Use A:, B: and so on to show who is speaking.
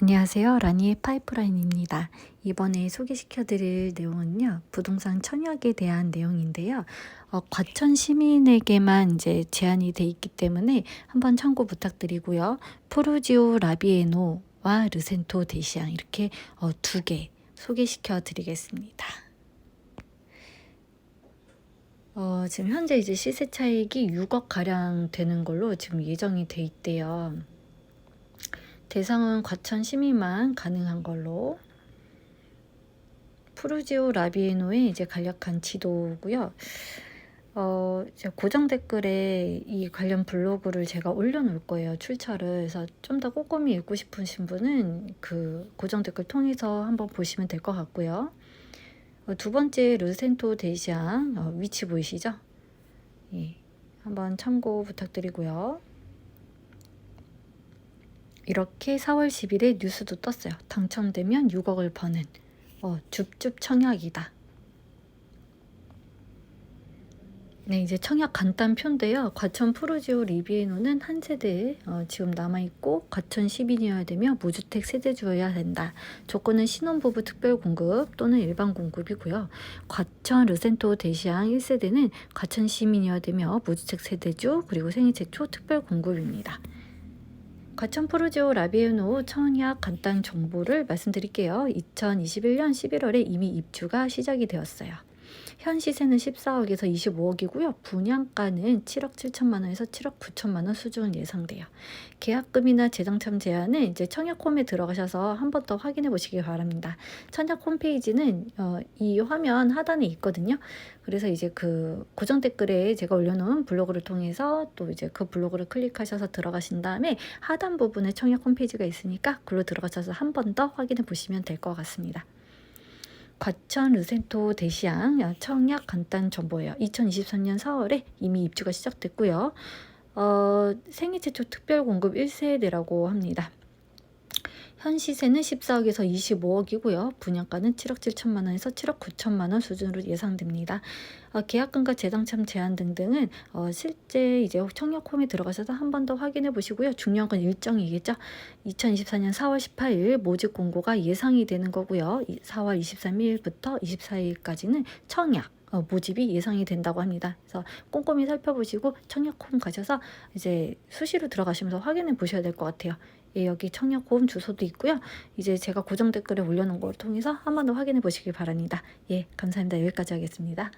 A: 안녕하세요. 라니의 파이프라인입니다. 이번에 소개시켜 드릴 내용은요. 부동산 청약에 대한 내용인데요. 어, 과천 시민에게만 이제 제한이 돼 있기 때문에 한번 참고 부탁드리고요. 프루지오 라비에노와 르센토 데시앙 이렇게 어, 두개 소개시켜 드리겠습니다. 어, 지금 현재 이제 시세 차익이 6억 가량 되는 걸로 지금 예정이 돼 있대요. 대상은 과천 시민만 가능한 걸로. 푸르지오 라비에노의 이제 간략한 지도고요. 어, 고정 댓글에 이 관련 블로그를 제가 올려놓을 거예요. 출처를. 그래서 좀 더 꼼꼼히 읽고 싶으신 분은 그 고정 댓글 통해서 한번 보시면 될 것 같고요. 어, 두 번째 르센토 데시앙 어, 위치 보이시죠? 예, 한번 참고 부탁드리고요. 이렇게 4월 10일에 뉴스도 떴어요. 당첨되면 6억을 버는 어, 줍줍 청약이다. 네, 이제 청약 간단표인데요. 과천 프로지오 리비에노는 한 세대 어, 지금 남아있고 과천 시민이어야 되며 무주택 세대주여야 된다. 조건은 신혼부부 특별 공급 또는 일반 공급이고요. 과천 르센토 대시앙 1세대는 과천 시민이어야 되며 무주택 세대주 그리고 생애 최초 특별 공급입니다. 과천 프로지오 라비에노 청약 간단 정보를 말씀드릴게요. 2021년 11월에 이미 입주가 시작이 되었어요. 현 시세는 14억에서 25억이고요. 분양가는 7억 7천만 원에서 7억 9천만 원 수준 예상돼요. 계약금이나 재당첨 제한은 이제 청약홈에 들어가셔서 한 번 더 확인해 보시기 바랍니다. 청약 홈페이지는 어, 이 화면 하단에 있거든요. 그래서 이제 그 고정 댓글에 제가 올려놓은 블로그를 통해서 또 이제 그 블로그를 클릭하셔서 들어가신 다음에 하단 부분에 청약 홈페이지가 있으니까 글로 들어가셔서 한 번 더 확인해 보시면 될 것 같습니다. 과천 르센토 대시양 청약 간단 정보예요. 2023년 4월에 이미 입주가 시작됐고요. 어, 생애 최초 특별 공급 1세대라고 합니다. 현 시세는 14억에서 25억이고요. 분양가는 7억 7천만 원에서 7억 9천만 원 수준으로 예상됩니다. 어, 계약금과 재당첨 제한 등등은 어, 실제 이제 청약홈에 들어가셔서 한 번 더 확인해 보시고요. 중요한 건 일정이겠죠. 2024년 4월 18일 모집 공고가 예상이 되는 거고요. 4월 23일부터 24일까지는 청약 어, 모집이 예상이 된다고 합니다. 그래서 꼼꼼히 살펴보시고 청약홈 가셔서 이제 수시로 들어가시면서 확인해 보셔야 될 것 같아요. 예, 여기 청약홈 주소도 있고요. 이제 제가 고정 댓글에 올려놓은 걸 통해서 한 번 더 확인해 보시길 바랍니다. 예, 감사합니다. 여기까지 하겠습니다.